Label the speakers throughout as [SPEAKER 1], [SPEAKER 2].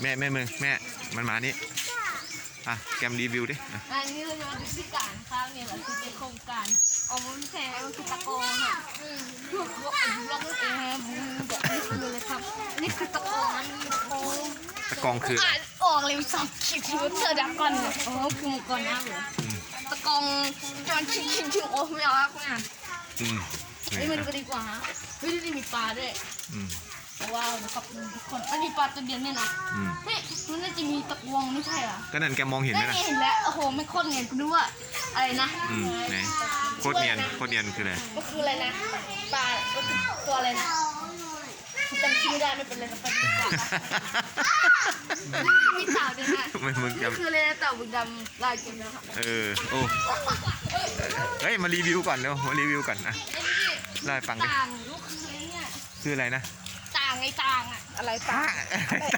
[SPEAKER 1] แม่แม่มือแม่มันมานี่อะแกมรีวิวดิอะ
[SPEAKER 2] อันนี้เราจะมาดูพิการนะครับเนี่ยเราคือเป็นโครงการเอามุ้นแทนมันคือตะโกนค่ะถูกล็อกล็อกเองฮะบูแบบนี้คือเลยครับนี่คือตะโกนนะตะโกน
[SPEAKER 1] ตะกองคืออะไร
[SPEAKER 2] อ่านออกเลยสองคิดว่าเธอดักก่อนเนี่ยโอ้คือมังกรนะเหรอตะกองจอนชิงชิงชิงโอ้ไม่เอาละคุณอะ
[SPEAKER 1] อืม
[SPEAKER 2] เฮ้ยมาดูกันดีกว่าฮะเฮ้ยนี่มีปลาด้วย
[SPEAKER 1] อืม
[SPEAKER 2] ว้าวนะครับทุกคนมันมีปลาตัวเดียวเนี่ยนะ
[SPEAKER 1] อืม
[SPEAKER 2] เฮ้ยมันน่าจะมีตะกวงไม่ใช่เหรอ
[SPEAKER 1] ก็นั่นแกมองเห็นไหม
[SPEAKER 2] ไม่
[SPEAKER 1] ล่ะ
[SPEAKER 2] เห็นแล้วโอ้โหไม่โคตรเนียนกูนึกว่าอะไรนะ
[SPEAKER 1] อืมไหนโคตรเนียนโคตรเนียนคืออะไร
[SPEAKER 2] ก็คืออะไรนะปลาก็คือตัวอะไรนะจำชื่อไม่ได้ไม่เป็นไรนะปลาดีกว่ามีเต่าด้วยนะ
[SPEAKER 1] ไม่มึง
[SPEAKER 2] ก็
[SPEAKER 1] จำ
[SPEAKER 2] คืออะไรนะเต่าบึกดำลายกินนะครับ
[SPEAKER 1] เออโอ้เฮ้ยมารีวิวก่อนเร็วมารีวิวก่อนอะ
[SPEAKER 2] ไอ้นี่
[SPEAKER 1] เล่าให้ฟังดิ
[SPEAKER 2] ต่างลูกคืออะไรเนี่ย
[SPEAKER 1] คืออะไรนะ
[SPEAKER 2] ต่างไอ้ต่างอะอะไรต่าง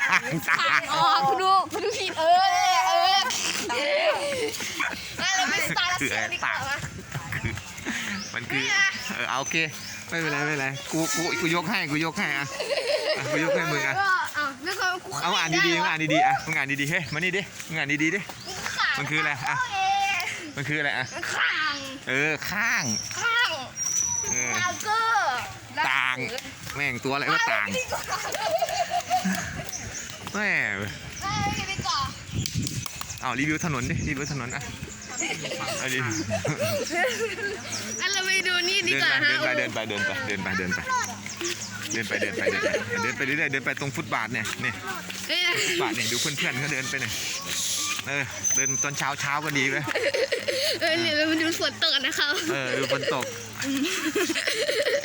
[SPEAKER 1] ต่างต่า
[SPEAKER 2] ต่าง
[SPEAKER 1] ง
[SPEAKER 2] อ๋อคุณดูคุณดูผิดเออเออเออเราไปสตาร์ท
[SPEAKER 1] คือ
[SPEAKER 2] เสี
[SPEAKER 1] อะ
[SPEAKER 2] ย
[SPEAKER 1] ไร
[SPEAKER 2] ดีกว่า
[SPEAKER 1] ต่าง
[SPEAKER 2] วะ
[SPEAKER 1] คือมันคือเออเอาโอเคไม่เป็นไรไม่เป็นไรกูกูกูยกให้กูยกให้อะอะกูยกให้มึงอะ
[SPEAKER 2] ก็เอาแล้วก็กู
[SPEAKER 1] เอาอ่านดีๆมึงอ่านดีๆอะมึงอ่านดีๆเฮ้ยมานี่ดิมึงอ่านดีๆดิ
[SPEAKER 2] ข้าง
[SPEAKER 1] มันคืออะไรอะ
[SPEAKER 2] เอ
[SPEAKER 1] มันคืออะไรอะ
[SPEAKER 2] ข้าง
[SPEAKER 1] เออข้าง
[SPEAKER 2] ข้าง
[SPEAKER 1] เออ
[SPEAKER 2] แล้วก็
[SPEAKER 1] ต่าง แม่งตัวอะไรว่าต่าง
[SPEAKER 2] ดีกว่า
[SPEAKER 1] แม่
[SPEAKER 2] เอ้ยดีกว่า
[SPEAKER 1] เอารีวิวถนนดิรีวิวถนนอะเอาดิ
[SPEAKER 2] อันเราไปดูนี่ดี
[SPEAKER 1] เดิน
[SPEAKER 2] กว่า
[SPEAKER 1] ไป
[SPEAKER 2] ฮะ
[SPEAKER 1] เดินไปเดินไปเดินไปเดินไปเดินไปเดินไปเดินไปเดินไปเดินไปเรื่อยๆเดินไปตรงฟุตบาทเนี่ยนี่
[SPEAKER 2] เอ้ย
[SPEAKER 1] ฟุตบาทเนี่ยดูเพื่อนๆเขาเดินไปเนี่ยเออเดินตอนเช้าเช้าก็ดีไหม
[SPEAKER 2] เออเนี่ยเรามาดูฝนตกนะครับ
[SPEAKER 1] เออดูฝนตก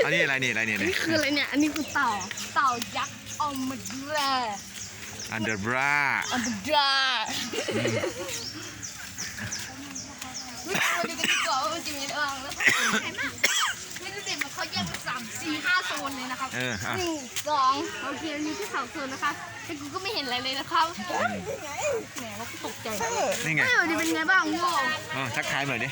[SPEAKER 1] อันนี้อะไรนี่อะไรเนี่ย
[SPEAKER 2] นี่คืออะไรเนี่ย อันนี้คือเต่า เต่ายักษ์ออมดรา
[SPEAKER 1] อันเดอร์บรา
[SPEAKER 2] ออมดราไม่ดูกันดีกว่าว่ามันจะมีอะไรบ้างแล้วไม่ดูดิมันเขาแยกเป็นสามสี่ห้าโซนเลยนะครับ
[SPEAKER 1] เอออะ
[SPEAKER 2] หนึ่งสองโอเคมีที่สองโซนนะคะแต่กูก็ไม่เห็นอะไรเลยนะครับแหมว่ากูตกใจ
[SPEAKER 1] นี่ไง
[SPEAKER 2] เฮ้ยวันนี้เป็นไงบ้างโง่
[SPEAKER 1] เออทักทายหน่อยดิ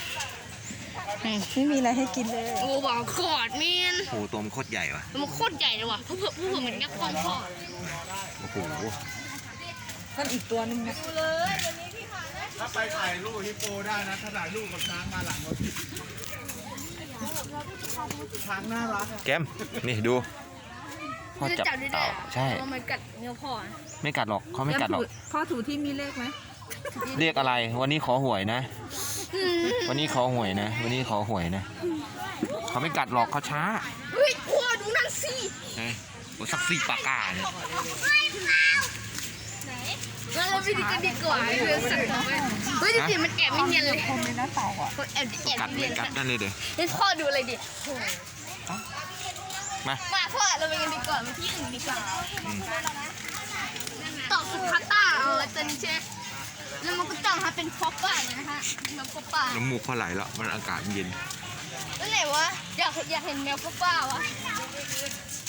[SPEAKER 3] ไม่มีอะไรให้กินเลย
[SPEAKER 2] โอ้บอกกอดมีน
[SPEAKER 1] โอ้โหตัวมันโคตรใหญ่ว่ะ
[SPEAKER 2] มันโคตรใหญ่เลยว่ะเพื่อเพื่อเพื่อเหมือนกับกล้องพ่อ
[SPEAKER 1] โอ้โห
[SPEAKER 3] นั่นอีกตัวหนึงนะ
[SPEAKER 4] ถ้าไปถ่ายรูปฮิปโปได้นะถ้าถ่ายรูปกับช้างมาหลังรถช้างน่ารักอะ
[SPEAKER 1] แกมนี่ดูพ่อจับ
[SPEAKER 2] ได้
[SPEAKER 1] เต่า
[SPEAKER 2] อะ
[SPEAKER 1] ใช่
[SPEAKER 2] ว่ามันกัดเนื้อพ่ออะ
[SPEAKER 1] ไม่กัดหรอกเขาไม่กัดหรอก
[SPEAKER 3] พ่อถูที่มีเลขไหม
[SPEAKER 1] เรียกอะไร วันนี้ขอหวยนะ วันนี้ขอหวยนะ วันนี้ขอหวยนะ เขาไม่กัดหรอกเขาช้า
[SPEAKER 2] เฮ้ยพ่อดูนั่นสิ
[SPEAKER 1] เฮ้ยโอ้สักสี่ปากกาเนี่ย
[SPEAKER 2] แล้วเราไปดูกันดีกว่าเรื่องสัตว์ต่อไปเฮ้ยจริงๆมันแอบไม่เนียนเลย
[SPEAKER 3] คมเลยนะเต่าอะ
[SPEAKER 2] มันแอบแอบ
[SPEAKER 1] กัด
[SPEAKER 2] ไม่
[SPEAKER 1] ไม่
[SPEAKER 2] เนียน
[SPEAKER 1] กัดนั่นเลยเดี๋ยว
[SPEAKER 2] ให้พ่อดูอะไรดิ
[SPEAKER 1] มา
[SPEAKER 2] มาพ่อเราไปกันดีกว่ามาที่อื่นดีกว่าต่อสุขาต้าเอาละตอนนี้ใช่ไหมแล้วมั นก็จ้องฮะเป็นฟอปป้าเนี่ยนะฮะแมวฟอปป้า
[SPEAKER 1] น้ำมูกพอไหลแล้วมันอากาศเย็น
[SPEAKER 2] แล้วไหนวะอยากอยากเห็นแมวฟอปป้าวะ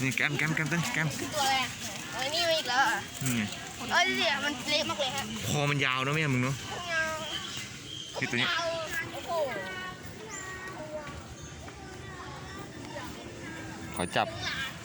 [SPEAKER 1] นี่แกมแกมแกมต้นแกม
[SPEAKER 2] คือตัวอะไรอะเออนี่มาอีกแล้วเหรอ
[SPEAKER 1] อืม
[SPEAKER 2] เอ้ยเดี๋ยวมันเละมากเลยฮะ
[SPEAKER 1] คอมันยาวนะแม่มึงเนาะคือตัวนี้
[SPEAKER 2] เอาโอ้โห
[SPEAKER 1] ขอจับ
[SPEAKER 2] หลาน